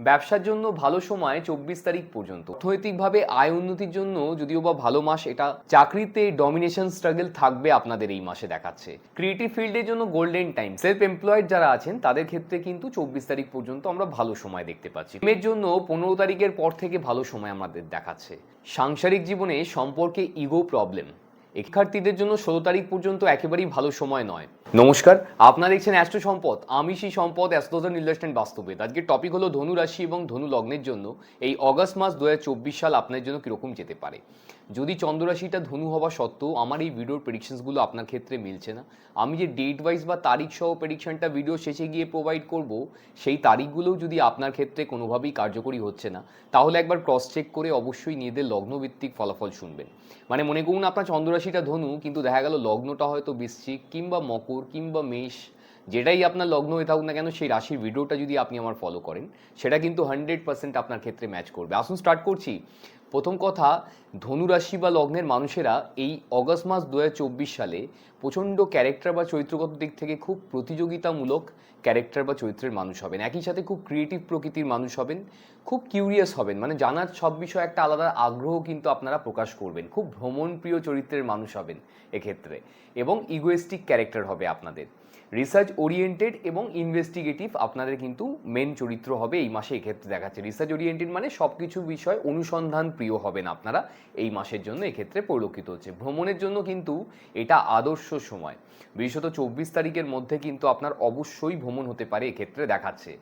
ব্যবসার জন্য ভালো সময় চব্বিশ তারিখ পর্যন্ত। অর্থনৈতিকভাবে আয় উন্নতির জন্য যদিও বা ভালো মাস, এটা চাকরিতে ডমিনেশন স্ট্রাগল থাকবে আপনাদের এই মাসে দেখাচ্ছে। ক্রিয়েটিভ ফিল্ডের জন্য গোল্ডেন টাইম সেলফ এমপ্লয়েড যারা আছেন, তাদের ক্ষেত্রে কিন্তু চব্বিশ তারিখ পর্যন্ত আমরা ভালো সময় দেখতে পাচ্ছি। এর জন্য পনেরো তারিখের পর থেকে ভালো সময় আমাদের দেখাচ্ছে। সাংসারিক জীবনে সম্পর্কে ইগো প্রবলেম শিক্ষার্থীদের জন্য ষোলো তারিখ পর্যন্ত একেবারেই ভালো সময় নয়। নমস্কার। আপনারা দেখছেন অ্যাস্ট সম্পদ। আমি সেই সম্পদ অ্যাস্ট্রোজন ইনভেস্টমেন্ট বাস্তবে। আজকে টপিক হলো ধনু রাশি এবং ধনু লগ্নের জন্য এই অগস্ট মাস দুই হাজার চব্বিশ সাল আপনার জন্য কীরকম যেতে পারে। যদি চন্দ্ররাশিটা ধনু হওয়া সত্ত্বেও আমার এই ভিডিওর প্রেডিকশনসগুলো আপনার ক্ষেত্রে মিলছে না। আমি যে ডেট ওয়াইজ বা তারিখ সহ প্রেডিকশনটা ভিডিও শেষে গিয়ে প্রোভাইড করব, সেই তারিখগুলোও যদি আপনার ক্ষেত্রে কোনোভাবেই কার্যকরী হচ্ছে না, তাহলে একবার ক্রস চেক করে অবশ্যই নিজেদের লগ্নভিত্তিক ফলাফল শুনবেন। মানে মনে করুন আপনার চন্দ্ররাশিটা ধনু, কিন্তু দেখা গেল লগ্নটা হয়তো বৃশ্চিক কিংবা মকর কিংবা মেষ, যেটাই আপনার লগ্ন হয়ে থাকুক না কেন, সেই রাশির ভিডিওটা যদি আপনি আমার ফলো করেন, সেটা কিন্তু হান্ড্রেড পার্সেন্ট আপনার ক্ষেত্রে ম্যাচ করবে। আসুন স্টার্ট করছি। প্রথম কথা, ধনুরাশি বা লগ্নের মানুষেরা এই অগস্ট মাস দু হাজার চব্বিশ সালে প্রচণ্ড ক্যারেক্টার বা চরিত্রগত দিক থেকে খুব প্রতিযোগিতামূলক ক্যারেক্টার বা চরিত্রের মানুষ হবেন। একই সাথে খুব ক্রিয়েটিভ প্রকৃতির মানুষ হবেন। খুব কিউরিয়াস হবেন। মানে জানার সব বিষয়ে একটা আলাদা আগ্রহ কিন্তু আপনারা প্রকাশ করবেন। খুব ভ্রমণপ্রিয় চরিত্রের মানুষ হবেন এক্ষেত্রে। এবং ইগোয়েস্টিক ক্যারেক্টার হবে আপনাদের। রিসার্চ ওরিয়েন্টেড এবং ইনভেস্টিগেটিভ আপনাদের কিন্তু মেন চরিত্র হবে এই মাসে এক্ষেত্রে দেখাচ্ছে। রিসার্চ ওরিয়েন্টেড মানে সব কিছু বিষয় অনুসন্ধান প্রিয় হবেন আপনারা এই মাসের জন্য এক্ষেত্রে পরিলক্ষিত হচ্ছে। ভ্রমণের জন্য কিন্তু এটা আদর্শ সময়। বিশেষত চব্বিশ তারিখের মধ্যে কিন্তু আপনার অবশ্যই ভ্রমণ হতে পারে, এক্ষেত্রে দেখাচ্ছে।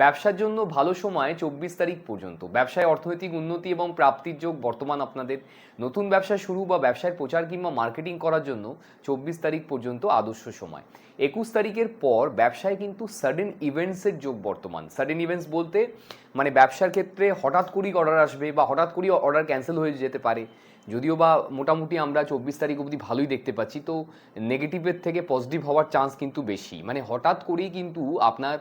ব্যবসার জন্য ভালো সময় চব্বিশ তারিখ পর্যন্ত। ব্যবসায় অর্থনৈতিক উন্নতি এবং প্রাপ্তির যোগ বর্তমান আপনাদের। নতুন ব্যবসা শুরু বা ব্যবসায় প্রচার কিংবা মার্কেটিং করার জন্য চব্বিশ তারিখ পর্যন্ত আদর্শ সময়। একুশ তারিখের পর ব্যবসায় কিন্তু সাডেন ইভেন্টসের যোগ বর্তমান। সাডেন ইভেন্টস বলতে মানে ব্যবসার ক্ষেত্রে হঠাৎ করেই অর্ডার আসবে বা হঠাৎ করেই অর্ডার ক্যান্সেল হয়ে যেতে পারে। যদিও বা মোটামুটি আমরা চব্বিশ তারিখ অবধি ভালোই দেখতে পাচ্ছি, তো নেগেটিভের থেকে পজিটিভ হওয়ার চান্স কিন্তু বেশি। মানে হঠাৎ করেই কিন্তু আপনার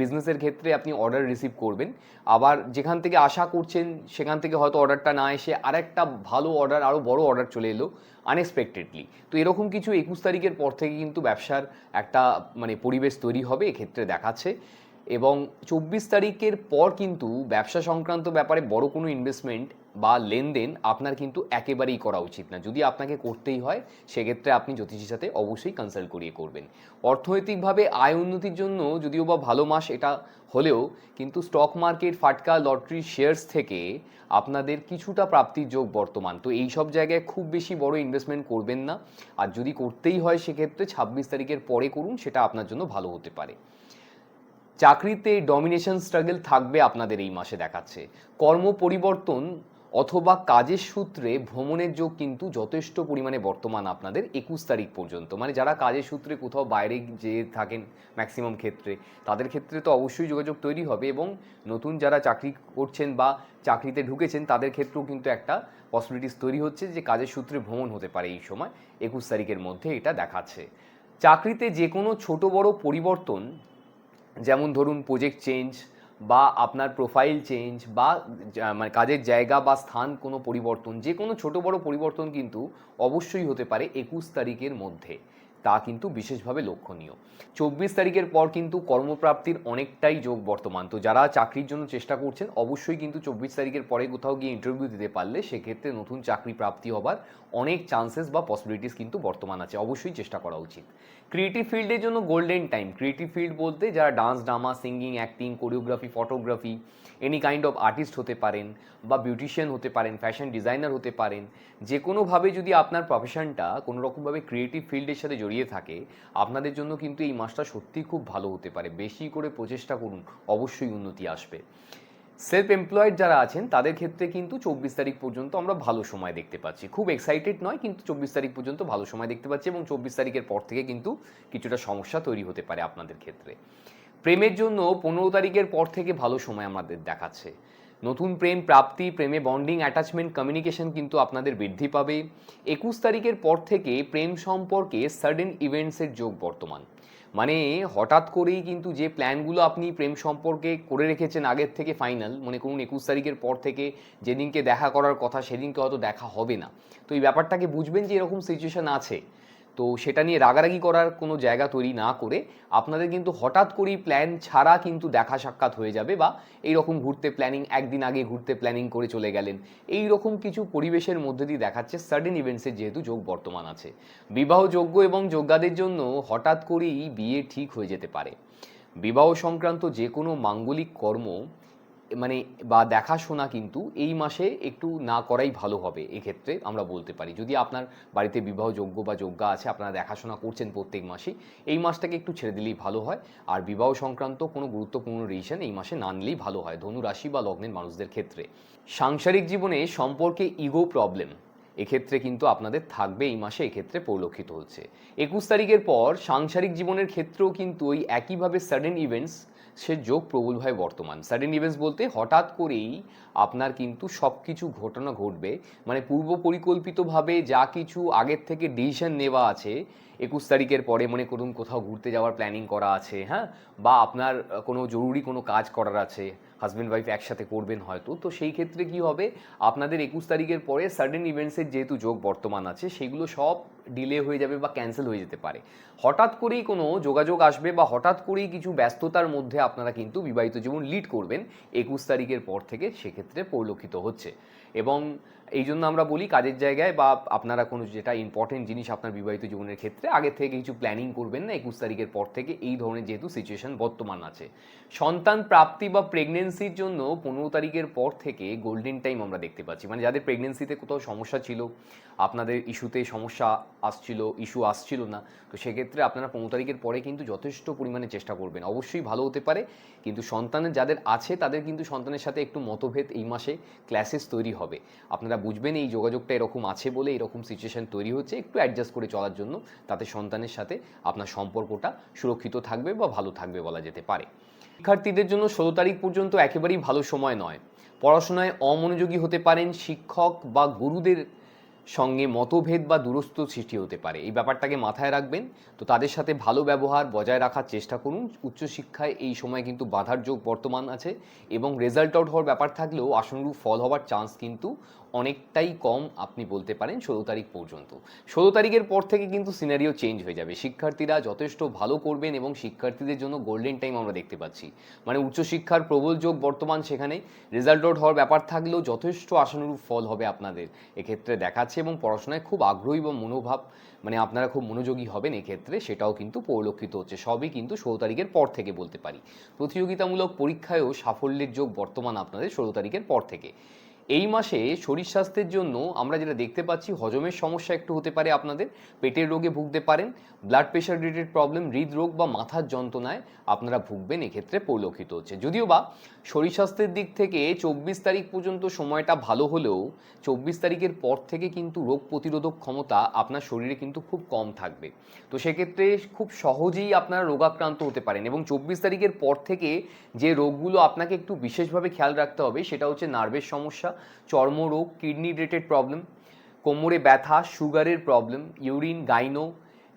বিজনেসের ক্ষেত্রে আপনি অর্ডার রিসিভ করবেন। আবার যেখান থেকে আশা করছেন, সেখান থেকে হয়তো অর্ডারটা না এসে আরেকটা ভালো অর্ডার আরও বড় অর্ডার চলে এলো আনএক্সপেক্টেডলি তো এরকম কিছু একুশ তারিখের পর থেকে কিন্তু ব্যবসার একটা মানে পরিবেশ তৈরি হবে, এক্ষেত্রে দেখাচ্ছে। এবং চব্বিশ তারিখের পর কিন্তু ব্যবসা সংক্রান্ত ব্যাপারে বড় কোনো ইনভেস্টমেন্ট বা লেনদেন আপনার কিন্তু একেবারেই করা উচিত না। যদি আপনাকে করতেই হয়, সেক্ষেত্রে আপনি জ্যোতিষীর সাথে অবশ্যই কনসাল্ট করিয়ে করবেন। অর্থনৈতিকভাবে আয় উন্নতির জন্য যদিও বা ভালো মাস এটা হলেও কিন্তু স্টক মার্কেট ফাটকা লটারি শেয়ার্স থেকে আপনাদের কিছুটা প্রাপ্তির যোগ বর্তমান। তো এই সব জায়গায় খুব বেশি বড় ইনভেস্টমেন্ট করবেন না। আর যদি করতেই হয়, সেক্ষেত্রে ছাব্বিশ তারিখের পরে করুন, সেটা আপনার জন্য ভালো হতে পারে। চাকরিতে ডমিনেশন স্ট্রাগল থাকবে আপনাদের এই মাসে দেখাচ্ছে। কর্ম পরিবর্তন অথবা কাজের সূত্রে ভ্রমণের যোগ কিন্তু যথেষ্ট পরিমাণে বর্তমান আপনাদের একুশ তারিখ পর্যন্ত। মানে যারা কাজের সূত্রে কোথাও বাইরে যেয়ে থাকেন ম্যাক্সিমাম ক্ষেত্রে, তাদের ক্ষেত্রে তো অবশ্যই যোগাযোগ তৈরি হবে এবং নতুন যারা চাকরি করছেন বা চাকরিতে ঢুকেছেন, তাদের ক্ষেত্রেও কিন্তু একটা পসিবিলিটিস তৈরি হচ্ছে যে কাজের সূত্রে ভ্রমণ হতে পারে এই সময়, একুশ তারিখের মধ্যে এটা দেখাচ্ছে। চাকরিতে যে কোনো ছোট বড় পরিবর্তন যেমন ধরুন প্রজেক্ট চেঞ্জ বা আপনার প্রোফাইল চেঞ্জ বা মানে কাজের জায়গা বা স্থান কোনো পরিবর্তন, যে কোনো ছোট বড় পরিবর্তন কিন্তু অবশ্যই হতে পারে একুশ তারিখের মধ্যে। তা কিন্তু বিশেষভাবে লক্ষণীয়। চব্বিশ তারিখের পর কিন্তু কর্মপ্রাপ্তির অনেকটাই যোগ বর্তমান। তো যারা চাকরির জন্য চেষ্টা করছেন, অবশ্যই কিন্তু চব্বিশ তারিখের পরে কোথাও গিয়ে ইন্টারভিউ দিতে পারলে সেক্ষেত্রে নতুন চাকরি প্রাপ্তি হবার অনেক চান্সেস বা পসিবিলিটিস কিন্তু বর্তমান আছে। অবশ্যই চেষ্টা করা উচিত। ক্রিয়েটিভ ফিল্ডের জন্য গোল্ডেন টাইম ক্রিয়েটিভ ফিল্ড বলতে যারা dance drama singing acting choreography photography any kind of artist হতে পারেন বা বিউটিশিয়ান হতে পারেন ফ্যাশন ডিজাইনার হতে পারেন যে কোনোভাবে যদি আপনার প্রফেশনটা কোনো রকমভাবে ক্রিয়েটিভ ফিল্ডের সাথে জড়িয়ে থাকে, আপনাদের জন্য কিন্তু এই মাসটা সত্যিই খুব ভালো হতে পারে। বেশি করে প্রচেষ্টা করুন, অবশ্যই উন্নতি আসবে। সেলফ এমপ্লয়েড যারা আছেন, তাদের ক্ষেত্রে কিন্তু চব্বিশ তারিখ পর্যন্ত আমরা ভালো সময় দেখতে পাচ্ছি। খুব এক্সাইটেড নয়, কিন্তু চব্বিশ তারিখ পর্যন্ত ভালো সময় দেখতে পাচ্ছি এবং চব্বিশ তারিখের পর থেকে কিন্তু কিছুটা সমস্যা তৈরি হতে পারে আপনাদের ক্ষেত্রে। প্রেমের জন্য পনেরো তারিখের পর থেকে ভালো সময় আমাদের দেখাচ্ছে। নতুন প্রেম, প্রাপ্তি, প্রেমে বন্ডিং অ্যাটাচমেন্ট কমিউনিকেশন কিন্তু আপনাদের বৃদ্ধি পাবে। একুশ তারিখের পর থেকে প্রেম সম্পর্কে সাডেন ইভেন্টসের যোগ বর্তমান। মানে হঠাৎ করেই কিন্তু যে প্ল্যানগুলো আপনি প্রেম সম্পর্কে করে রেখেছেন আগের থেকে ফাইনাল, মনে করুন একুশ তারিখের পর থেকে যেদিনকে দেখা করার কথা সেদিনকে হয়তো দেখা হবে না। তো এই ব্যাপারটাকে বুঝবেন যে এরকম সিচুয়েশন আছে। তো সেটা নিয়ে রাগারাগি করার কোনো জায়গা তৈরি না করে আপনাদের কিন্তু হঠাৎ করেই প্ল্যান ছাড়া কিন্তু দেখা সাক্ষাৎ হয়ে যাবে বা এই রকম ঘুরতে প্ল্যানিং একদিন আগে ঘুরতে প্ল্যানিং করে চলে গেলেন। এই রকম কিছু পরিবেশের মধ্যে দিয়ে দেখাচ্ছে সাডেন ইভেন্টসের যেহেতু যোগ বর্তমান আছে। বিবাহযোগ্য এবং যোগ্যাদের জন্য হঠাৎ করেই বিয়ে ঠিক হয়ে যেতে পারে। বিবাহ সংক্রান্ত যে কোনো মাঙ্গলিক কর্ম মানে বা দেখাশোনা কিন্তু এই মাসে একটু না করাই ভালো হবে, এক্ষেত্রে আমরা বলতে পারি। যদি আপনার বাড়িতে বিবাহযোগ্য বা যোগ্য আছে, আপনারা দেখাশোনা করছেন প্রত্যেক মাসেই এই মাসটাকে একটু ছেড়ে দিলেই ভালো হয়। আর বিবাহ সংক্রান্ত কোনো গুরুত্বপূর্ণ রিলেশন এই মাসে না নিলেই ভালো হয় ধনু রাশি বা লগ্নের মানুষদের ক্ষেত্রে। সাংসারিক জীবনে সম্পর্কে ইগো প্রবলেম এক্ষেত্রে কিন্তু আপনাদের থাকবে এই মাসে, এক্ষেত্রে পরিলক্ষিত হচ্ছে। একুশ তারিখের পর সাংসারিক জীবনের ক্ষেত্রেও কিন্তু ওই একইভাবে সাডেন ইভেন্টস সে যোগ প্রবল প্রবলভাবে বর্তমান। সাডেন ইভেন্টস বলতে হঠাৎ করেই আপনার কিন্তু সব কিছু ঘটনা ঘটবে। মানে পূর্ব পরিকল্পিতভাবে যা কিছু আগের থেকে ডিসিশন নেওয়া আছে একুশ তারিখের পরে মনে করুন কোথাও ঘুরতে যাওয়ার প্ল্যানিং করা আছে হ্যাঁ? বা আপনার কোনো জরুরি কোনো কাজ করার আছে হাজব্যান্ড ওয়াইফ একসাথে করবেন হয়তো, তো সেই ক্ষেত্রে কি হবে? আপনাদের একুশ তারিখের পরে সাডেন ইভেন্টসের যেহেতু যোগ বর্তমান আছে, সেগুলো সব ডিলে হয়ে যাবে বা ক্যান্সেল হয়ে যেতে পারে। হঠাৎ করেই কোনো যোগাযোগ আসবে বা হঠাৎ করেই কিছু ব্যস্ততার মধ্যে আপনারা কিন্তু বিবাহিত জীবন লিড করবেন একুশ তারিখের পর থেকে সেক্ষেত্রে পরিলক্ষিত হচ্ছে। এবং এই জন্য আমরা বলি কাজের জায়গায় বা আপনারা কোনো যেটা ইম্পর্টেন্ট জিনিস আপনার বিবাহিত জীবনের ক্ষেত্রে, আগে থেকে কিছু প্ল্যানিং করবেন না, একুশ তারিখের পর থেকে এই ধরনের যেহেতু সিচুয়েশন বর্তমান আছে। সন্তান প্রাপ্তি বা প্রেগনেন্সির জন্য পনেরো তারিখের পর থেকে গোল্ডেন টাইম আমরা দেখতে পাচ্ছি। মানে যাদের প্রেগনেন্সিতে কোথাও সমস্যা ছিল, আপনাদের ইস্যুতে সমস্যা আসছিল ইস্যু আসছিল না, তো সেক্ষেত্রে আপনারা পনেরো তারিখের পরে কিন্তু যথেষ্ট পরিমাণে চেষ্টা করবেন। অবশ্যই ভালো হতে পারে, কিন্তু সন্তানের যাদের আছে, তাদের কিন্তু সন্তানের সাথে একটু মতভেদ এই মাসে ক্লাসেস তৈরি হবে। আপনারা বুঝবেন এই যোগাযোগটা এরকম আছে বলে এরকম সিচুয়েশন তৈরি হচ্ছে, একটু অ্যাডজাস্ট করে চলার জন্য, তাতে সন্তানের সাথে আপনার সম্পর্কটা সুরক্ষিত থাকবে বা ভালো থাকবে বলা যেতে পারে। শিক্ষার্থীদের জন্য ষোলো তারিখ পর্যন্ত একেবারেই ভালো সময় নয়। পড়াশোনায় অমনোযোগী হতে পারেন শিক্ষক বা গুরুদের সঙ্গে মতভেদ বা দূরস্থ সৃষ্টি হতে পারে। এই ব্যাপারটাকে মাথায় রাখবেন। তো তাদের সাথে ভালো ব্যবহার বজায় রাখার চেষ্টা করুন। উচ্চশিক্ষায় এই সময় কিন্তু বাধার যোগ বর্তমান আছে এবং রেজাল্ট আউট হওয়ার ব্যাপার থাকলেও আসনরূপ ফল হওয়ার চান্স কিন্তু অনেকটাই কম আপনি বলতে পারেন ষোলো তারিখ পর্যন্ত। ষোলো তারিখের পর থেকে কিন্তু সিনারিও চেঞ্জ হয়ে যাবে। শিক্ষার্থীরা যথেষ্ট ভালো করবেন এবং শিক্ষার্থীদের জন্য গোল্ডেন টাইম আমরা দেখতে পাচ্ছি। মানে উচ্চশিক্ষার প্রবল যোগ বর্তমান সেখানে রেজাল্ট আউট হওয়ার ব্যাপার থাকলেও যথেষ্ট আশানুরূপ ফল হবে আপনাদের। এক্ষেত্রে দেখাচ্ছে এবং পড়াশোনায় খুব আগ্রহী এবং মনোভাব মানে আপনারা খুব মনোযোগী হবেন এক্ষেত্রে, সেটাও কিন্তু পরিলক্ষিত হচ্ছে। সবই কিন্তু ষোলো তারিখের পর থেকে বলতে পারি। প্রতিযোগিতামূলক পরীক্ষায়ও সাফল্যের যোগ বর্তমান আপনাদের ষোলো তারিখের পর থেকে। এই মাসে শরীর স্বাস্থ্যের জন্য আমরা যেটা দেখতে পাচ্ছি, হজমের সমস্যা একটু হতে পারে আপনাদের। পেটের রোগে ভুগতে পারেন। ব্লাড প্রেশার রিলেটেড প্রবলেম হৃদরোগ বা মাথার যন্ত্রণায় আপনারা ভুগবেন, এক্ষেত্রে পরিলক্ষিত হচ্ছে। যদিও বা শরীর স্বাস্থ্যের দিক থেকে চব্বিশ তারিখ পর্যন্ত সময়টা ভালো হলেও চব্বিশ তারিখের পর থেকে কিন্তু রোগ প্রতিরোধক ক্ষমতা আপনার শরীরে কিন্তু খুব কম থাকবে। তো সেক্ষেত্রে খুব সহজেই আপনারা রোগাক্রান্ত হতে পারেন এবং চব্বিশ তারিখের পর থেকে যে রোগগুলো আপনাকে একটু বিশেষভাবে খেয়াল রাখতে হবে, সেটা হচ্ছে নার্ভের সমস্যা চর্মরোগ কিডনি রিলেটেড প্রবলেম কোমরে ব্যথা সুগারের problem urine gyno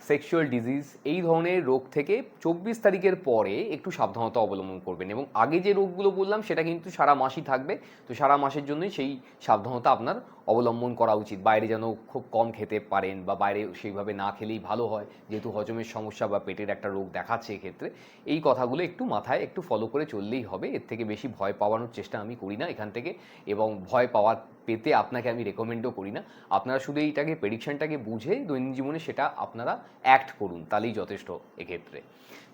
sexual disease এই ধরনের রোগ থেকে চব্বিশ তারিখের পরে একটু সাবধানতা অবলম্বন করবেন এবং আগে যে রোগগুলো বললাম, সেটা কিন্তু সারা মাসই থাকবে। তো সারা মাসের জন্যই সেই সাবধানতা আপনার অবলম্বন করা উচিত। বাইরে যেন খুব কম খেতে পারেন বা বাইরে সেইভাবে না খেলেই ভালো হয়, যেহেতু হজমের সমস্যা বা পেটের একটা রোগ দেখাচ্ছে এক্ষেত্রে। এই কথাগুলো একটু মাথায় একটু ফলো করে চললেই হবে। এর থেকে বেশি ভয় পাওয়ানোর চেষ্টা আমি করি না এখান থেকে এবং ভয় পাওয়ার পেতে আপনাকে আমি রেকমেন্ডও করি না। আপনারা শুধু এইটাকে প্রেডিকশনটাকে বুঝে দৈনন্দিন জীবনে সেটা আপনারা অ্যাক্ট করুন। তাহলেই যথেষ্ট এক্ষেত্রে।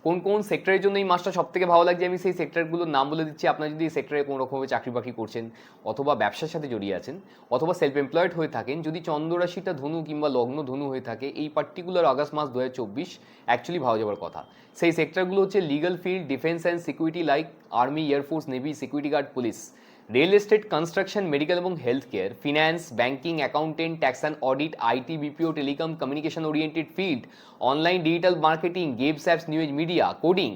কোন কোন সেক্টরের জন্য এই মাসটা সব থেকে ভালো লাগছে? আমি সেই সেক্টরগুলোর নাম বলে দিচ্ছি। আপনারা যদি এই সেক্টরে কোনো রকমভাবে চাকরি বাকরি করছেন অথবা ব্যবসার সাথে জড়িয়ে আছেন অথবা সেলফ এমপ্লয়েড হয়ে থাকেন, যদি চন্দ্ররাশিটা ধনু কিংবা লগ্ন ধনু হয়ে থাকে, এই পার্টিকুলার আগস্ট মাস দু হাজার চব্বিশ অ্যাকচুয়ালি ভালো যাওয়ার কথা। সেই সেক্টরগুলো হচ্ছে legal field defence and security like army air force navy security guard police real estate construction, medical এবং health care finance banking accountant, tax and audit, IT, BPO, telecom, communication oriented field, online digital marketing, games apps news media, coding,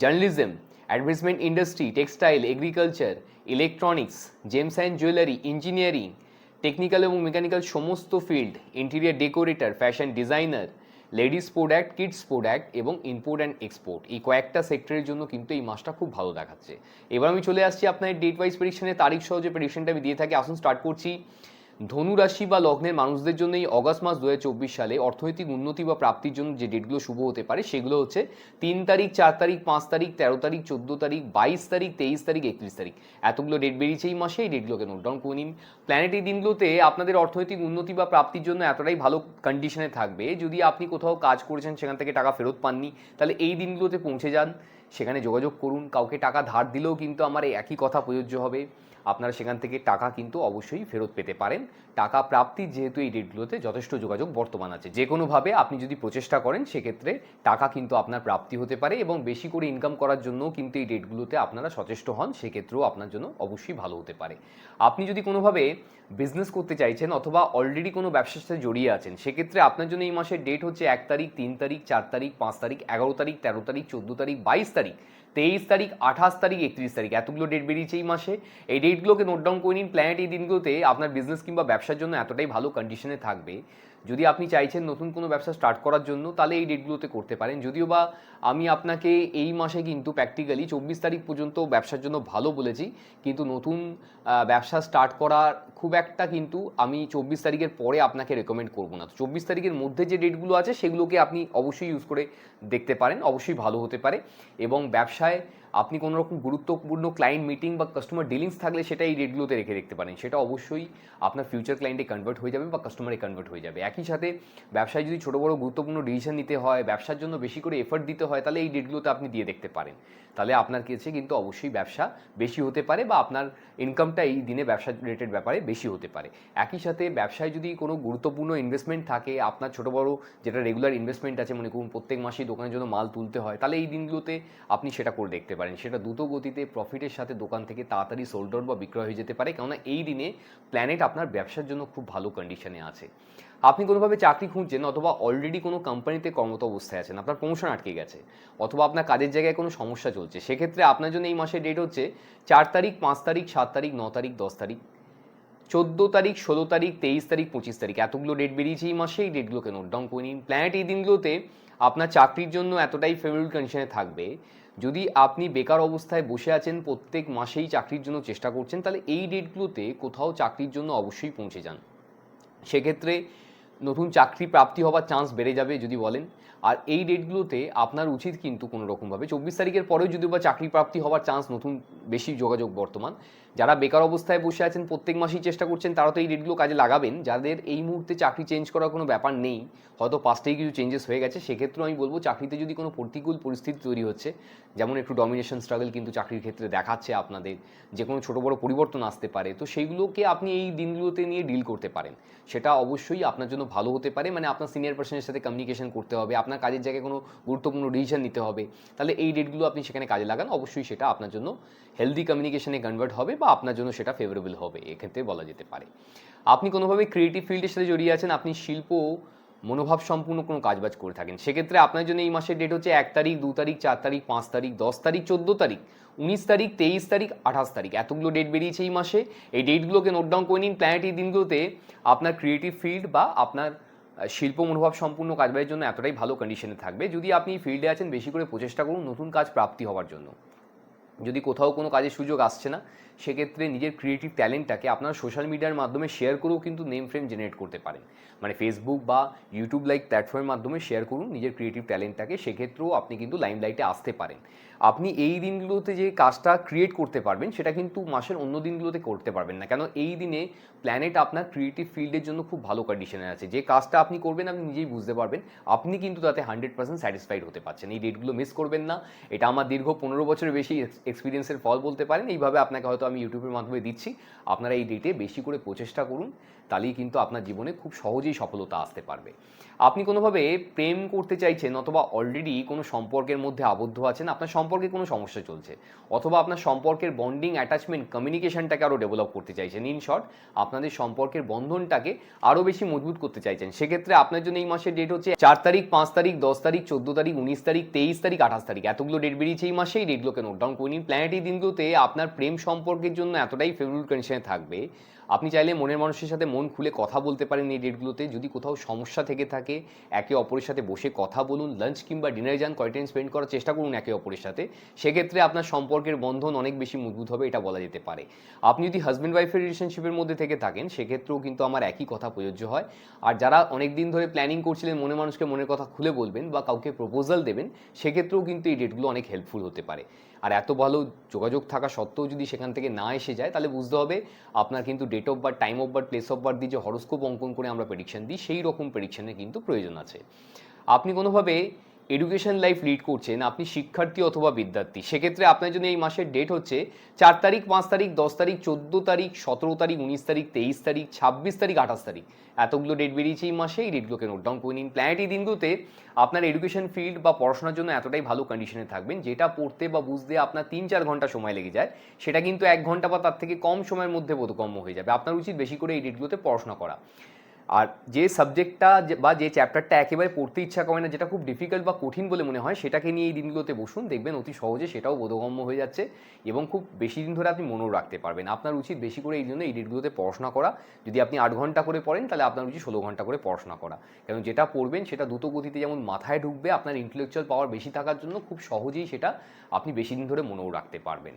journalism, advertisement industry, textile, agriculture, electronics, gems and jewellery, engineering, technical এবং mechanical সমস্ত field, interior decorator, fashion designer ladies product kids product এবং import and export. এই কয়েকটা সেক্টরের জন্য কিন্তু এই মাসটা খুব ভালো দেখাচ্ছে। এবার আমি চলে আসছি আপনার ডেট ওয়াইজ প্রেডিকশনের তারিখ সহ যে প্রেডিকশনটা আমি দিয়ে থাকি, আসুন স্টার্ট করছি। ধনু রাশি বা লগ্নের মানুষদের জন্য এই অগাস্ট মাস দু হাজার চব্বিশ সালে অর্থনৈতিক উন্নতি বা প্রাপ্তির জন্য যে ডেটগুলো শুভ হতে পারে, সেগুলো হচ্ছে তিন তারিখ, চার তারিখ, পাঁচ তারিখ, তেরো তারিখ, চোদ্দ তারিখ, বাইশ তারিখ, তেইশ তারিখ, একত্রিশ তারিখ। এতগুলো ডেট বেরিয়েছে এই মাসে, এই ডেটগুলোকে নোট ডাউন করে নিন। প্ল্যানেট এই দিনগুলোতে আপনাদের অর্থনৈতিক উন্নতি বা প্রাপ্তির জন্য এতটাই ভালো কন্ডিশনে থাকবে, যদি আপনি কোথাও কাজ করেছেন, সেখান থেকে টাকা ফেরত পাননি, তাহলে এই দিনগুলোতে পৌঁছে যান, সেখানে যোগাযোগ করুন। কাউকে টাকা ধার দিলেও কিন্তু আমার একই কথা প্রযোজ্য হবে। আপনারা সেখান থেকে টাকা কিন্তু অবশ্যই ফেরত পেতে পারেন। টাকা প্রাপ্তির যেহেতু এই ডেটগুলোতে যথেষ্ট যোগাযোগ বর্তমান আছে। যে কোনোভাবে আপনি যদি প্রচেষ্টা করেন, সেক্ষেত্রে টাকা কিন্তু আপনার প্রাপ্তি হতে পারে এবং বেশি করে ইনকাম করার জন্য কিন্তু এই ডেটগুলোতে আপনারা সচেষ্ট হন, সেক্ষেত্রেও আপনার জন্য অবশ্যই ভালো হতে পারে। আপনি যদি কোনোভাবে বিজনেস করতে চাইছেন অথবা অলরেডি কোনো ব্যবসার সাথে জড়িয়ে আছেন, সেক্ষেত্রে আপনার জন্য এই মাসের ডেট হচ্ছে এক তারিখ, তিন তারিখ, চার তারিখ, পাঁচ তারিখ, এগারো তারিখ, তেরো তারিখ, চোদ্দ তারিখ, বাইশ তারিখ, তেইশ তারিখ, আঠাশ তারিখ, একত্রিশ তারিখ, এতগুলো ডেট বেরিয়েছে এই মাসে। এই ডেটগুলোকে নোট ডাউন করে নিন। প্ল্যানেট এই দিনগুলোতে আপনার বিজনেস কিংবা ব্যবসার জন্য এতটাই ভালো কন্ডিশনে থাকবে। যদি আপনি চাইছেন নতুন কোনো ব্যবসা স্টার্ট করার জন্য, তাহলে এই ডেটগুলোতে করতে পারেন। যদিও বা আমি আপনাকে এই মাসে কিন্তু প্র্যাকটিক্যালি চব্বিশ তারিখ পর্যন্ত ব্যবসার জন্য ভালো বলেছি, কিন্তু নতুন ব্যবসা স্টার্ট করার খুব একটা কিন্তু আমি চব্বিশ তারিখের পরে আপনাকে রেকমেন্ড করব না। চব্বিশ তারিখের মধ্যে যে ডেটগুলো আছে, সেগুলোকে আপনি অবশ্যই ইউজ করে দেখতে পারেন। অবশ্যই ভালো হতে পারে এবং ব্যবসায় আপনি কোনো রকম গুরুত্বপূর্ণ ক্লায়েন্ট মিটিং বা কাস্টমার ডিলিংস থাকলে সেটা এই রেটগুলোতে রেখে দেখতে পারেন। সেটা অবশ্যই আপনার ফিউচার ক্লায়েন্টে কনভার্ট হয়ে যাবে বা কাস্টমারে কনভার্ট হয়ে যাবে। একই সাথে ব্যবসায় যদি ছোটো বড়ো গুরুত্বপূর্ণ ডিসিশন নিতে হয়, ব্যবসার জন্য বেশি করে এফর্ট দিতে হয়, তাহলে এই ডেটগুলোতে আপনি দিয়ে দেখতে পারেন। তাহলে আপনার কাছে কিন্তু অবশ্যই ব্যবসা বেশি হতে পারে বা আপনার ইনকামটা এই দিনে ব্যবসা রিলেটেড ব্যাপারে বেশি হতে পারে। একই সাথে ব্যবসায় যদি কোনো গুরুত্বপূর্ণ ইনভেস্টমেন্ট থাকে, আপনার ছোটো বড়ো যেটা রেগুলার ইনভেস্টমেন্ট আছে, মনে করুন প্রত্যেক মাসেই দোকানের জন্য মাল তুলতে হয়, তাহলে এই দিনগুলোতে আপনি সেটা করে দেখতে পারেন। সেটা দ্রুত গতিতে প্রফিটের সাথে দোকান থেকে তাড়াতাড়ি সোল্ড আউট বা বিক্রয় হয়ে যেতে পারে। কেননা এই দিনে প্ল্যানেট আপনার ব্যবসার জন্য খুব ভালো কন্ডিশনে আছে। আপনি কোনোভাবে চাকরি খুঁজছেন অথবা অলরেডি কোনো কোম্পানিতে কর্মরত অবস্থায় আছেন, আপনার প্রমোশন আটকে গেছে অথবা আপনার কাজের জায়গায় কোনো সমস্যা চলছে, সেক্ষেত্রে আপনার জন্য এই মাসের ডেট হচ্ছে চার তারিখ, পাঁচ তারিখ, সাত তারিখ, ন তারিখ, দশ তারিখ, চোদ্দ তারিখ, ষোলো তারিখ, তেইশ তারিখ, পঁচিশ তারিখ। এতগুলো ডেট বেরিয়েছে এই মাসে, এই ডেটগুলোকে নোট ডাউন করে নিন। প্ল্যানেট এই দিনগুলোতে আপনার চাকরির জন্য এতটাই ফেভারিট কন্ডিশনে থাকবে যদি আপনি বেকার অবস্থায় বসে আছেন প্রত্যেক মাসেই চাকরির জন্য চেষ্টা করছেন, তাহলে এই ডেটগুলোতে কোথাও চাকরির জন্য অবশ্যই পৌঁছে যান। সেক্ষেত্রে নতুন চাকরি প্রাপ্তি হওয়ার চান্স বেড়ে যাবে যদি বলেন। আর এই ডেটগুলোতে আপনার উচিত কিন্তু কোনো রকমভাবে চব্বিশ তারিখের পরেও যদি বা চাকরি প্রাপ্তি হওয়ার চান্স নতুন, বেশি যোগাযোগ বর্তমান যারা বেকার অবস্থায় বসে আছেন, প্রত্যেক মাসেই চেষ্টা করছেন, তারা তো এই ডেটগুলো কাজে লাগাবেন। যাদের এই মুহূর্তে চাকরি চেঞ্জ করার কোনো ব্যাপার নেই, হয়তো পাঁচটাই কিছু চেঞ্জেস হয়ে গেছে সেক্ষেত্রে আমি বলব চাকরিতে যদি কোনো প্রতিকূল পরিস্থিতি তৈরি হচ্ছে, যেমন একটু ডমিনেশন স্ট্রাগল কিন্তু চাকরির ক্ষেত্রে দেখাচ্ছে আপনাদের, যে কোনো ছোটো বড়ো পরিবর্তন আসতে পারে, তো সেইগুলোকে আপনি এই দিনগুলোতে নিয়ে ডিল করতে পারেন। সেটা অবশ্যই আপনার জন্য ভালো হতে পারে মানে আপনার সিনিয়র পার্সনের সাথে কমিউনিকেশন করতে হবে, আপনার কাজের জায়গায় কোনো গুরুত্বপূর্ণ ডিসিশন নিতে হবে, তাহলে এই ডেটগুলো আপনি সেখানে কাজে লাগান, অবশ্যই সেটা আপনার জন্য হেলদি কমিউনিকেশনে কনভার্ট হবে বা আপনার জন্য সেটা ফেভারেবল হবে, এক্ষেত্রে বলা যেতে পারে। আপনি কোনোভাবে ক্রিয়েটিভ ফিল্ডের সাথে জড়িয়ে আছেন, আপনি শিল্প, মনোভাব সম্পূর্ণ কোনো কাজবাজ করে থাকেন, সেক্ষেত্রে আপনার জন্য এই মাসের ডেট হচ্ছে এক তারিখ, দু তারিখ, চার তারিখ, পাঁচ তারিখ, দশ তারিখ, চোদ্দ তারিখ, উনিশ তারিখ, তেইশ তারিখ, আঠাশ তারিখ, এতগুলো ডেট বেরিয়েছে এই মাসে। এই ডেটগুলোকে নোট ডাউন করে নিন প্ল্যানেট এই দিনগুলোতে আপনার ক্রিয়েটিভ ফিল্ড বা আপনার শিল্প, মনোভাব সম্পূর্ণ কাজবাজের জন্য এতটাই ভালো কন্ডিশনে থাকবে, যদি আপনি ফিল্ডে আছেন, বেশি করে প্রচেষ্টা করুন নতুন কাজ প্রাপ্তি হওয়ার জন্য। যদি কোথাও কোনো কাজের সুযোগ আসছে না সেক্ষেত্রে নিজের ক্রিয়েটিভ ট্যালেন্টটাকে আপনার সোশ্যাল মিডিয়ার মাধ্যমে শেয়ার করেও কিন্তু নেম ফ্রেম জেনারেট করতে পারেন। মানে ফেসবুক বা ইউটিউব লাইক প্ল্যাটফর্মের মাধ্যমে শেয়ার করুন নিজের ক্রিয়েটিভ ট্যালেন্টটাকে সেক্ষেত্রেও আপনি কিন্তু লাইমলাইটে আসতে পারেন। আপনি এই দিনগুলোতে যে কাজটা ক্রিয়েট করতে পারবেন, সেটা কিন্তু মাসের অন্য দিনগুলোতে করতে পারবেন না। কেন এই দিনে প্ল্যানেট আপনার ক্রিয়েটিভ ফিল্ডের জন্য খুব ভালো কন্ডিশনে আছে। যে কাজটা আপনি করবেন, আপনি নিজেই বুঝতে পারবেন। আপনি কিন্তু তাতে হান্ড্রেড পার্সেন্ট স্যাটিসফাইড হতে পারছেন। এই ডেটগুলো মিস করবেন না। এটা আমার দীর্ঘ পনেরো বছরের বেশি এক্সপিরিয়েন্সের ফল বলতে পারেন। এইভাবে আপনাকে হয়তো আমি ইউটিউবের মাধ্যমে দিচ্ছি। আপনারা এই ডেটে বেশি করে প্রচেষ্টা করুন, তাহলেই কিন্তু আপনার জীবনে খুব সহজেই সফলতা আসতে পারবে। আপনি কোনোভাবে প্রেম করতে চাইছেন অথবা অলরেডি কোনো সম্পর্কের মধ্যে আবদ্ধ আছেন, আপনার সম্পর্কে কোনো সমস্যা চলছে, অথবা আপনার সম্পর্কের বন্ডিং অ্যাটাচমেন্ট কমিউনিকেশনটাকে আরও ডেভেলপ করতে চাইছেন ইন শর্ট আপনাদের সম্পর্কের বন্ধনটাকে আরও বেশি মজবুত করতে চাইছেন, সেক্ষেত্রে আপনার জন্য এই মাসের ডেট হচ্ছে চার তারিখ, পাঁচ তারিখ, দশ তারিখ, চোদ্দ তারিখ, উনিশ তারিখ, তেইশ তারিখ, আঠাশ তারিখ, এতগুলো ডেট বেরিয়েছে এই মাসে এই ডেটগুলোকে নোট ডাউন করে নিন। প্ল্যানেট এই দিনগুলোতে আপনার প্রেম সম্পর্কের জন্য এতটাই ফেভারিট কন্ডিশনে থাকবে, আপনি চাইলে মনের মানুষের সাথে মন খুলে কথা বলতে পারেন এই ডেটগুলোতে যদি কোথাও সমস্যা থেকে থাকে, একে অপরের সাথে বসে কথা বলুন লাঞ্চ কিংবা ডিনারে যান কয় টাইম স্পেন্ড করার চেষ্টা করুন একে অপরের সাথে। সেক্ষেত্রে আপনার সম্পর্কের বন্ধন অনেক বেশি মজবুত হবে, এটা বলা যেতে পারে। আপনি যদি হাজব্যান্ড ওয়াইফের রিলেশনশিপের মধ্যে থেকে থাকেন, সেক্ষেত্রেও কিন্তু আমার একই কথা প্রযোজ্য হয়। আর যারা অনেক দিন ধরে প্ল্যানিং করছিলেন, মনে মানুষকে মনের কথা খুলে বলবেন বা কাউকে প্রপোজাল দেবেন, সেক্ষেত্রেও কিন্তু এই ডেটগুলো অনেক হেল্পফুল হতে পারে। আর এত ভালো যোগাযোগ থাকা সত্ত্বেও যদি সেখান থেকে না এসে যায়, তাহলে বুঝতে হবে আপনার কিন্তু date of birth time of birth place of birth দিয়ে যে হরস্কোপ অঙ্কন করে আমরা প্রেডিকশন দিই, সেই রকম প্রেডিকশনের কিন্তু প্রয়োজন আছে। আপনি কোনোভাবে এডুকেশন লাইফ লিড করছেন আপনি শিক্ষার্থী অথবা বিদ্যার্থী, সেক্ষেত্রে আপনার জন্য এই মাসের ডেট হচ্ছে চার তারিখ, পাঁচ তারিখ, দশ তারিখ, চোদ্দ তারিখ, সতেরো তারিখ, উনিশ তারিখ, তেইশ তারিখ, ছাব্বিশ তারিখ, আঠাশ তারিখ। এতগুলো ডেট বেরিয়েছে এই মাসে, এই ডেটগুলোকে নোট ডাউন করে নিন। প্ল্যানেট এই দিনগুলোতে আপনার এডুকেশন ফিল্ড বা পড়াশোনার জন্য এতটাই ভালো কন্ডিশনে থাকবেন, যেটা পড়তে বা বুঝতে আপনার তিন চার ঘণ্টা সময় লেগে যায়। সেটা কিন্তু এক ঘণ্টা বা তার থেকে কম সময়ের মধ্যে বোধগম্য হয়ে যাবে। আপনার উচিত বেশি করে এই ডেটগুলোতে পড়াশোনা করা। আর যে সাবজেক্টটা বা যে চ্যাপ্টারটা একেবারে পড়তে ইচ্ছা করে না, যেটা খুব ডিফিকাল্ট বা কঠিন বলে মনে হয়, সেটাকে নিয়ে এই দিনগুলোতে বসুন। দেখবেন অতি সহজে সেটাও বোধগম্য হয়ে যাচ্ছে এবং খুব বেশি দিন ধরে আপনি মনেও রাখতে পারবেন। আপনার উচিত বেশি করে এই জন্য এই ডেটগুলোতে পড়াশোনা করা। যদি আপনি আট ঘণ্টা করে পড়েন, তাহলে আপনার উচিত ষোলো ঘণ্টা করে পড়াশোনা করা। কারণ যেটা পড়বেন, সেটা দ্রুত গতিতে যেমন মাথায় ঢুকবে, আপনার ইন্টেলেকচুয়াল পাওয়ার বেশি থাকার জন্য খুব সহজেই সেটা আপনি বেশি দিন ধরে মনেও রাখতে পারবেন।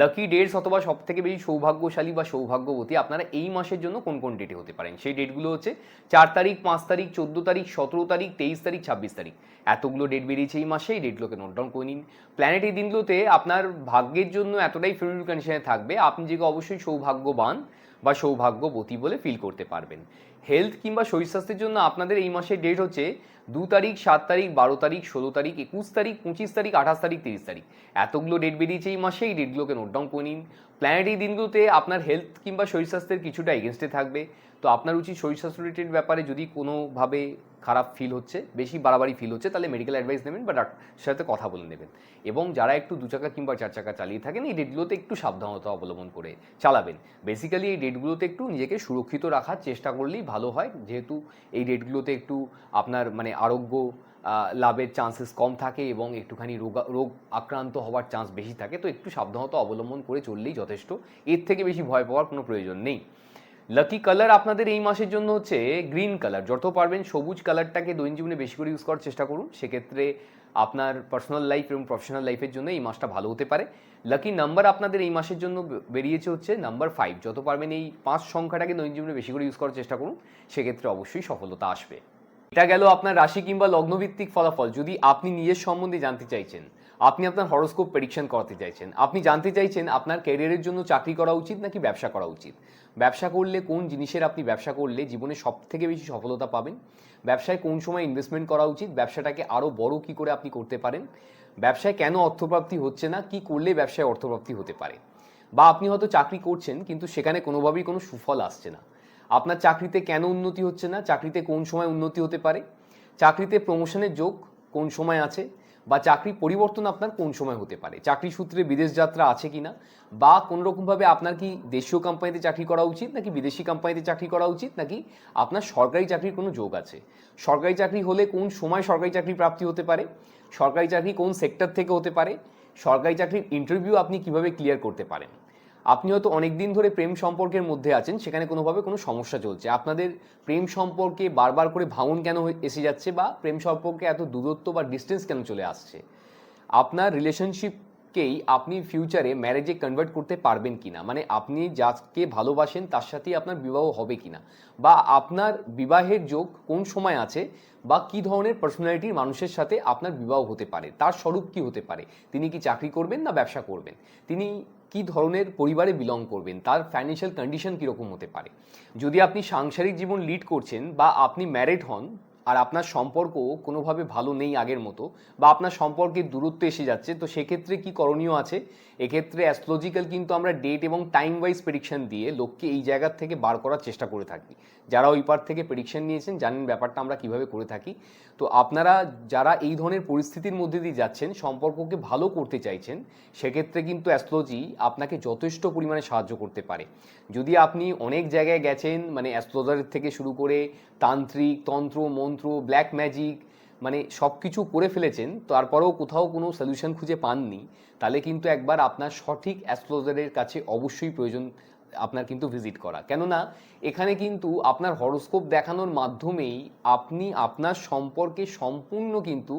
লাকি ডেটস অথবা সব থেকে বেশি সৌভাগ্যশালী বা সৌভাগ্যবতী আপনারা এই মাসের জন্য কোন কোন ডেটে হতে পারেন? সেই ডেটগুলো হচ্ছে চার তারিখ, পাঁচ তারিখ, চোদ্দ তারিখ, সতেরো তারিখ, তেইশ তারিখ, ছাব্বিশ তারিখ। এতগুলো ডেট বেরিয়েছে এই মাসে, এই ডেটগুলোকে নোট ডাউন করে নিন। প্ল্যানেট এই দিনগুলোতে আপনার ভাগ্যের জন্য এতটাই ফেভারিট কন্ডিশনে থাকবে, আপনি যেগুলো অবশ্যই সৌভাগ্যবান বা সৌভাগ্যবতী বলে ফিল করতে পারবেন। হেলথ কিংবা শরীর স্বাস্থ্যের জন্য আপনাদের এই মাসের ডেট হচ্ছে দু তারিখ, সাত তারিখ, বারো তারিখ, ষোলো তারিখ, একুশ তারিখ, পঁচিশ তারিখ, আঠাশ তারিখ, তিরিশ তারিখ। এতগুলো ডেট বেরিয়েছে এই মাসে, এই ডেটগুলোকে নোট ডাউন করে নিন। প্ল্যানেট এই দিনগুলোতে আপনার হেলথ কিংবা শরীর স্বাস্থ্যের কিছুটা এগেনস্টে থাকবে। তো আপনার উচিত শরীর স্বাস্থ্য রিলেটেড ব্যাপারে যদি কোনোভাবে খারাপ ফিল হচ্ছে, বেশি বাড়াবাড়ি ফিল হচ্ছে, তাহলে মেডিকেল অ্যাডভাইস নেবেন বা ডাক্তার সাথে কথা বলে নেবেন। এবং যারা একটু দু চাকা কিংবা চার চাকা চালিয়ে থাকেন, এই ডেটগুলোতে একটু সাবধানতা অবলম্বন করে চালাবেন। বেসিক্যালি এই ডেটগুলোতে একটু নিজেকে সুরক্ষিত রাখার চেষ্টা করলেই ভালো হয়। যেহেতু এই ডেটগুলোতে একটু আপনার মানে আরোগ্য লাভের চান্সেস কম থাকে এবং একটুখানি রোগ রোগ আক্রান্ত হওয়ার চান্স বেশি থাকে, তো একটু সাবধানতা অবলম্বন করে চললেই যথেষ্ট। এর থেকে বেশি ভয় পাওয়ার কোনো প্রয়োজন নেই। লাকি কালার আপনাদের এই মাসের জন্য হচ্ছে গ্রিন কালার যত পারবেন সবুজ কালারটাকে দৈনন্দিন জীবনে বেশি করে ইউজ করার চেষ্টা করুন। সেক্ষেত্রে আপনার পার্সোনাল লাইফ এবং প্রফেশনাল লাইফের জন্য এই মাসটা ভালো হতে পারে। লাকি নাম্বার আপনাদের এই মাসের জন্য বেরিয়েছে হচ্ছে নাম্বার ফাইভ যত পারবেন এই পাঁচ সংখ্যাটাকে দৈনন্দিন জীবনে বেশি করে ইউজ করার চেষ্টা করুন। সেক্ষেত্রে অবশ্যই সফলতা আসবে। এটা গেল আপনার রাশি কিংবা লগ্নভিত্তিক ফলাফল। যদি আপনি নিজের সম্বন্ধে জানতে চাইছেন আপনি আপনার হরোস্কোপ প্রেডিকশন করাতে চাইছেন। আপনি জানতে চাইছেন আপনার ক্যারিয়ারের জন্য চাকরি করা উচিত নাকি ব্যবসা করা উচিত? ব্যবসা করলে কোন জিনিসের আপনি ব্যবসা করলে জীবনে সব থেকে বেশি সফলতা পাবেন? ব্যবসায় কোন সময় ইনভেস্টমেন্ট করা উচিত? ব্যবসাটাকে আরও বড় কি করে আপনি করতে পারেন? ব্যবসায় কেন অর্থপ্রাপ্তি হচ্ছে না? কি করলে ব্যবসায় অর্থপ্রাপ্তি হতে পারে? বা আপনি হয়তো চাকরি করছেন, কিন্তু সেখানে কোনোভাবেই কোনো সুফল আসছে না। আপনার চাকরিতে কেন উন্নতি হচ্ছে না? চাকরিতে কোন সময় উন্নতি হতে পারে? চাকরিতে প্রমোশনের যোগ কোন সময় আছে? বা চাকরি পরিবর্তন আপনার কোন সময় হতে পারে? চাকরি সূত্রে বিদেশ যাত্রা আছে কি না বা কোনো রকমভাবে আপনার কি দেশীয় কোম্পানিতে চাকরি করা উচিত, নাকি বিদেশি কোম্পানিতে চাকরি করা উচিত, নাকি আপনার সরকারি চাকরির কোনো যোগ আছে? সরকারি চাকরি হলে কোন সময় সরকারি চাকরি প্রাপ্তি হতে পারে? সরকারি চাকরি কোন সেক্টর থেকে হতে পারে? সরকারি চাকরির ইন্টারভিউ আপনি কীভাবে ক্লিয়ার করতে পারেন? আপনি হয়তো অনেক দিন ধরে প্রেম সম্পর্কের মধ্যে আছেন, সেখানে কোনোভাবে কোনো সমস্যা চলছে। আপনাদের প্রেম সম্পর্কে বারবার করে ভাঙন কেন এসে যাচ্ছে বা প্রেম সম্পর্কে এত দূরত্ব বা ডিস্টেন্স কেন চলে আসছে? আপনার রিলেশনশিপকেই আপনি ফিউচারে ম্যারেজে কনভার্ট করতে পারবেন কি না মানে আপনি যাকে ভালোবাসেন, তার সাথেই আপনার বিবাহ হবে কিনা? বা আপনার বিবাহের যোগ কোন সময় আছে? বা কি ধরনের পার্সোনালিটির মানুষের সাথে আপনার বিবাহ হতে পারে? তার স্বরূপ কি হতে পারে? তিনি কি চাকরি করবেন না ব্যবসা করবেন? তিনি কি ধরনের পরিবারে বিলং করবেন? তার ফাইন্যান্সিয়াল কন্ডিশন কীরকম হতে পারে? যদি আপনি সাংসারিক জীবন লিড করছেন বা আপনি ম্যারিড হন আর আপনার সম্পর্ক কোনোভাবে ভালো নেই আগের মতো বা আপনার সম্পর্কের দূরত্ব এসে যাচ্ছে, তো সেক্ষেত্রে কি করণীয় আছে? এক্ষেত্রে অ্যাস্ট্রোলজিক্যাল কিন্তু আমরা ডেট এবং টাইম ওয়াইজ প্রেডিকশন দিয়ে লোককে এই জায়গার থেকে বার করার চেষ্টা করে থাকি। যারা ওই পার থেকে প্রেডিকশন নিয়েছেন, জানেন ব্যাপারটা আমরা কীভাবে করে থাকি। তো আপনারা যারা এই ধরনের পরিস্থিতির মধ্যে দিয়ে যাচ্ছেন, সম্পর্ককে ভালো করতে চাইছেন, সেক্ষেত্রে কিন্তু অ্যাস্ট্রোলজি আপনাকে যথেষ্ট পরিমাণে সাহায্য করতে পারে। যদি আপনি অনেক জায়গায় গেছেন মানে অ্যাস্ট্রোলজারের থেকে শুরু করে তান্ত্রিক, তন্ত্র, মন্ত্র ব্ল্যাক ম্যাজিক মানে সব কিছু করে ফেলেছেন, তারপরেও কোথাও কোনো সলিউশন খুঁজে পাননি, তাহলে কিন্তু একবার আপনার সঠিক অ্যাস্ট্রোলজারের কাছে অবশ্যই প্রয়োজন আপনার কিন্তু ভিজিট করা। কেননা, এখানে কিন্তু আপনার হরোস্কোপ দেখানোর মাধ্যমেই আপনি আপনার সম্পর্কে সম্পূর্ণ কিন্তু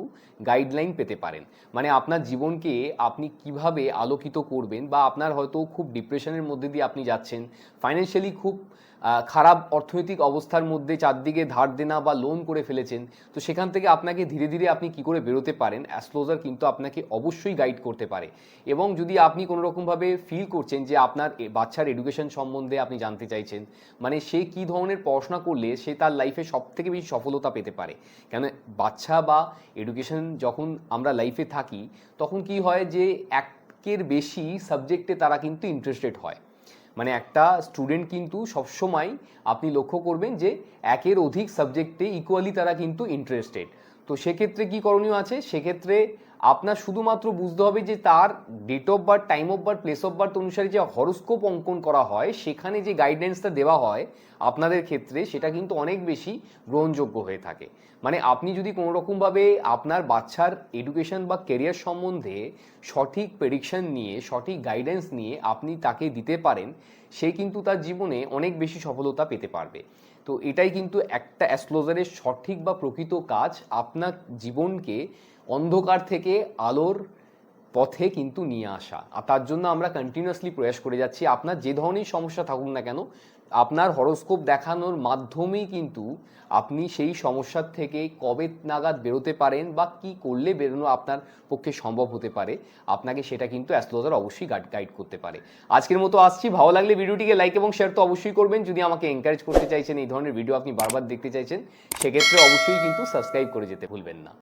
গাইডলাইন পেতে পারেন। মানে আপনার জীবনকে আপনি কীভাবে আলোকিত করবেন বা আপনার হয়তো খুব ডিপ্রেশনের মধ্যে দিয়ে আপনি যাচ্ছেন ফাইন্যান্সিয়ালি খুব খারাপ অর্থনৈতিক অবস্থার মধ্যে চারদিকে ধার দেনা বা লোন করে ফেলেছেন, তো সেখান থেকে আপনাকে ধীরে ধীরে আপনি কি করে বেরোতে পারেন? অ্যাস্ট্রোলজার কিন্তু আপনাকে অবশ্যই গাইড করতে পারে। এবং যদি আপনি কোনো রকমভাবে ফিল করছেন যে আপনার বাচ্চার এডুকেশন সম্বন্ধে আপনি জানতে চাইছেন মানে সে কি ধরনের পড়াশোনা করলে সে তার লাইফে সব থেকে বেশি সফলতা পেতে পারে? কেন বাচ্চা বা এডুকেশন যখন আমরা লাইফে থাকি, তখন কি হয় যে, একের বেশি সাবজেক্টে তারা কিন্তু ইন্টারেস্টেড হয়। মানে একটা স্টুডেন্ট কিন্তু সবসময় আপনি লক্ষ্য করবেন যে একের অধিক সাবজেক্টে ইকুয়ালি তারা কিন্তু ইন্টারেস্টেড তো সেক্ষেত্রে কী করণীয় আছে? সেক্ষেত্রে আপনার শুধুমাত্র বুঝতে হবে যে তার date of birth time of birth place of birth অনুসারে যে হরস্কোপ অঙ্কন করা হয়, সেখানে যে গাইডেন্সটা দেওয়া হয় আপনাদের ক্ষেত্রে, সেটা কিন্তু অনেক বেশি গ্রহণযোগ্য হয়ে থাকে। মানে আপনি যদি কোনো রকমভাবে আপনার বাচ্চার এডুকেশন বা কেরিয়ার সম্বন্ধে সঠিক প্রেডিকশন নিয়ে, সঠিক গাইডেন্স নিয়ে আপনি তাকে দিতে পারেন, সে কিন্তু তার জীবনে অনেক বেশি সফলতা পেতে পারবে। তো এটাই কিন্তু একটা অ্যাস্ট্রোলজারের সঠিক বা প্রকৃত কাজ। আপনার জীবনকে অন্ধকার থেকে আলোর পথে কিন্তু নিয়ে আসা। আর তার জন্য আমরা কন্টিনিউয়াসলি প্রয়াস করে যাচ্ছি। আপনার যে ধরনের সমস্যা থাকুক না কেন, আপনার হরোস্কোপ দেখানোর মাধ্যমেই কিন্তু আপনি সেই সমস্যার থেকে কবে নাগাদ বেরোতে পারেন বা কি করলে বেরোনো আপনার পক্ষে সম্ভব হতে পারে, আপনাকে সেটা কিন্তু অ্যাস্ট্রোলজার অবশ্যই গাইড গাইড করতে পারে। আজকের মতো আসছি। ভালো লাগলে ভিডিওটিকে লাইক এবং শেয়ার তো অবশ্যই করবেন। যদি আমাকে এনকারেজ করতে চাইছেন, এই ধরনের ভিডিও আপনি বারবার দেখতে চাইছেন, সেক্ষেত্রে অবশ্যই কিন্তু সাবস্ক্রাইব করে যেতে ভুলবেন না।